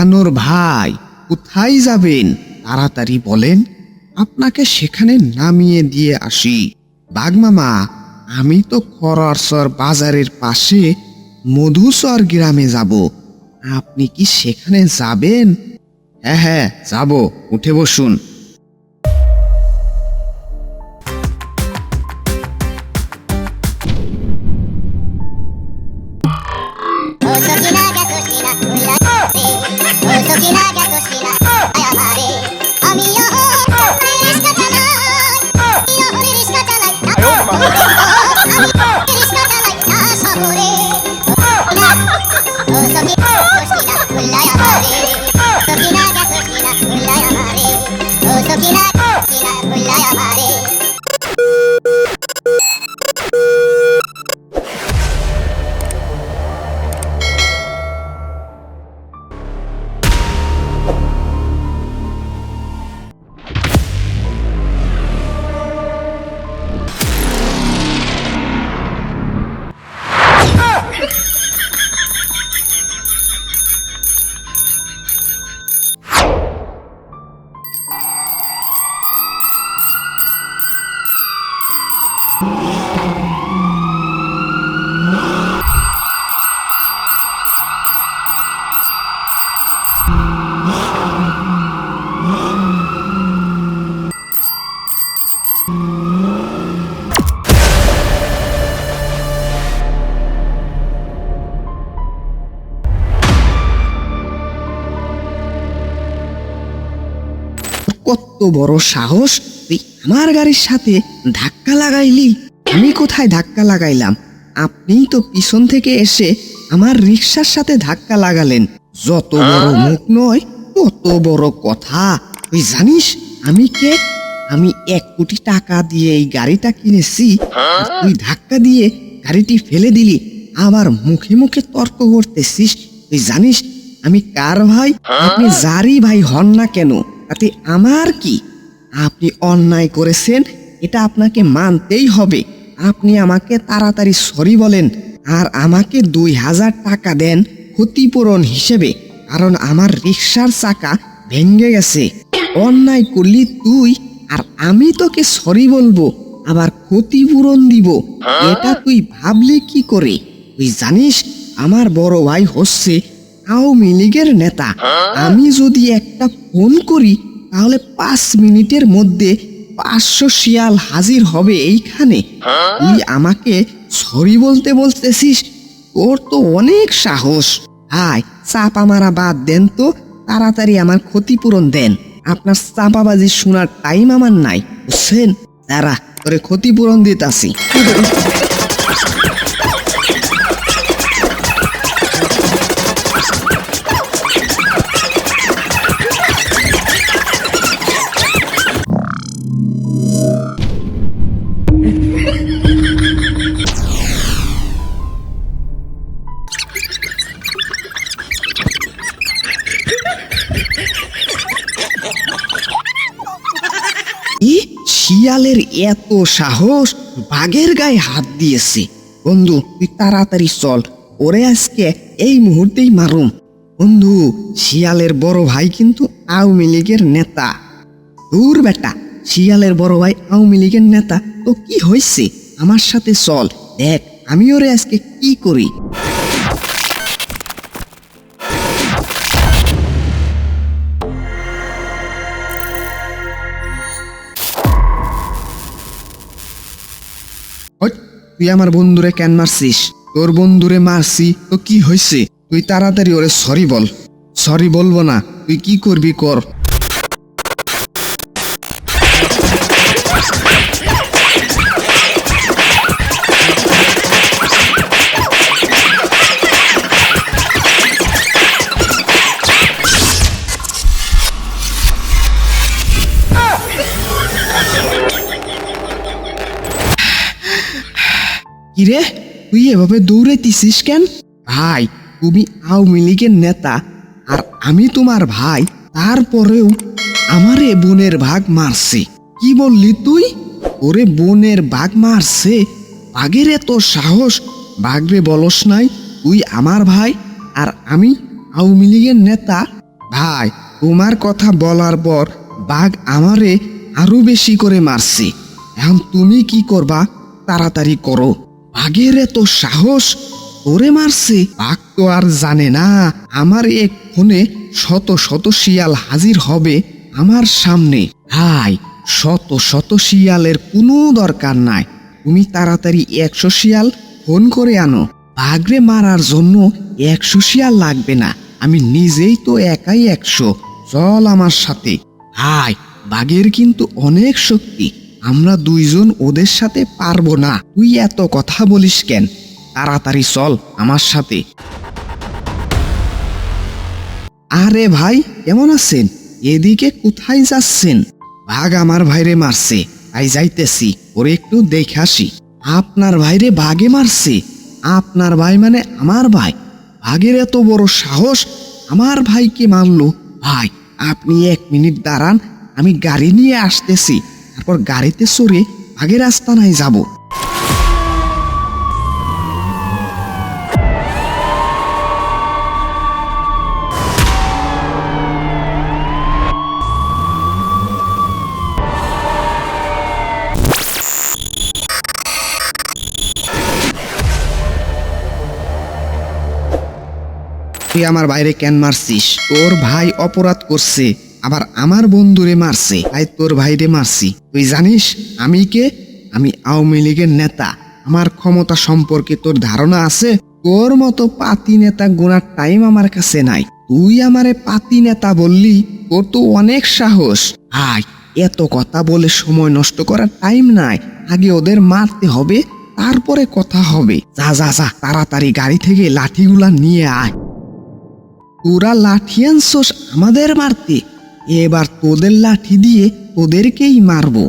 বানর ভাই, কোথায় যাবেন? তাড়াতাড়ি বলেন, আপনাকে সেখানে নামিয়ে দিয়ে আসি। বাগমামা আমি তো খরসর বাজারের পাশে মধুসর গ্রামে যাব। আপনি কি সেখানে যাবেন? হ্যাঁ হ্যাঁ যাব। উঠে বসুন। কত বড় সাহস? তুই আমার গাড়ির সাথে ধাক্কা লাগাইলি? আমি কোথায় ধাক্কা লাগাইলাম? আপনি তো পিছন থেকে এসে আমার রিক্সার সাথে ধাক্কা লাগালেন। যত বড় মুখ নয় তত বড় কথা। তুই জানিস আমি কে? আমি এক কোটি টাকা দিয়ে এই গাড়িটা কিনেছি। তুই ধাক্কা দিয়ে গাড়িটি ফেলে দিলি। আবার মুখে মুখে তর্ক করতেছিস। তুই জানিস আমি কার ভাই? আপনি যারই ভাই হন না কেন? তাতে আমার কি? আপনি অন্যায় করেছেন এটা আপনাকে মানতেই হবে। আপনি আমাকে তাড়াতাড়ি সরি বলেন আর আমাকে দুই হাজার টাকা দেন ক্ষতিপূরণ হিসেবে কারণ আমার রিক্সার চাকা ভেঙে গেছে। অন্যায় করলি তুই আর আমি তোকে সরি বলব আবার ক্ষতিপূরণ দিব। এটা তুই ভাবলি কি করে? তুই জানিস আমার বড় ভাই হচ্ছে আওয়ামী লীগের নেতা। আমি যদি একটা ফোন করি, তাহলে পাঁচ মিনিটের মধ্যে পাঁচশো শিয়াল হাজির হবে এইখানে। তুই আমাকে সরি বলতে বলতেছিস? তোর তো অনেক সাহস। হাই চাপা মারা বাদ দেন তো, তাড়াতাড়ি আমার ক্ষতিপূরণ দেন। আপনার চাপাবাজি শোনার টাইম আমার নাই, বুঝছেন? তারা তোরে ক্ষতিপূরণ দিতাছি। ই শিয়ালের এত সাহস বাঘের গায়ে হাত দিয়েছে। বন্ধু, তুই তাড়াতাড়ি চল, ওরে আজকে এই মুহূর্তেই মারুম। বন্ধু, শিয়ালের বড় ভাই কিন্তু আওয়ামী লীগের নেতা। দূর বেটা, শিয়ালের বড় ভাই আওয়ামী লীগের নেতা। তো কি হয়েছে আমার সাথে চল, দেখ, আমি ওরে আজকে কি করি? তুই আমার বন্ধুরে কেন মারছিস? তোর বন্ধুরে মারছি তো কি হয়েছে তুই তাড়াতাড়ি ওরে সরি বল। সরি বলব না। তুই কি করবি কর। কিরে তুই এভাবে দৌড়াইতেছিস কেন? ভাই, তুমি আওয়ামী লীগের নেতা, আর আমি তোমার ভাই, তারপরেও আমারে বোনের ভাগ মারছে। কি বললি তুই? ওরে বোনের ভাগ মারছে? বাঘের এত সাহস? বাঘরে বলস নাই, তুই আমার ভাই, আর আমি আওয়ামী লীগের নেতা। ভাই, তোমার কথা বলার পর বাঘ আমারে আরও বেশি করে মারছে। এখন তুমি কি করবা? তাড়াতাড়ি করো। বাঘের এত সাহস তোরে মারছে। বাঘ তো আর জানে না, আমার এক ফোনে শত শত শিয়াল হাজির হবে আমার সামনে। হাই শত শত শিয়ালের কোনো দরকার নাই। তুমি তাড়াতাড়ি একশো শিয়াল ফোন করে আনো। বাঘরে মারার জন্য একশো শিয়াল লাগবে না। আমি নিজেই তো একাই একশো। চল আমার সাথে। হাই বাঘের কিন্তু অনেক শক্তি। আমরা দুইজন ওদের সাথে পারব না। তুই এত কথা বলিস কেন? তাড়াতাড়ি চল আমার সাথে। আরে ভাই, কেমন আছেন? এদিকে কোথায় যাচ্ছেন? বাঘ আমার ভাইরে মারছে। তাই যাইতেছি, ওরে একটু দেখে আসি। আপনার ভাইরে বাঘে মারছে? আপনার ভাই মানে আমার ভাই? বাঘের এত বড় সাহস? আমার ভাইকে মারলো ভাই, আপনি এক মিনিট দাঁড়ান, আমি গাড়ি নিয়ে আসতেছি। তারপর গাড়িতে চড়ে বাঘের আস্তানায় যাব। আমার বাইরে কেন মারছিস? তোর ভাই অপরাধ করছে। আবার আমার বন্ধুরে মারছে। তাই তোর ভাইরে মারছি। তুই জানিস আমি কে? আমি আওয়ামী লীগের নেতা। আমার ক্ষমতা সম্পর্কে তোর ধারণা আছে? তোর মতো পাতি নেতা গোনার টাইম আমার কাছে নাই। তুই আমারে পাতি নেতা বললি, তোর তো অনেক সাহস। হাই এত কথা বলে সময় নষ্ট করার টাইম নাই। আগে ওদের মারতে হবে, তারপরে কথা হবে। যা যা যা, তাড়াতাড়ি গাড়ি থেকে লাঠিগুলা নিয়ে আয়। তোরা লাঠি আমাদের মারতে। এবার তোদের লাঠি দিয়ে তোদেরকেই মারবো।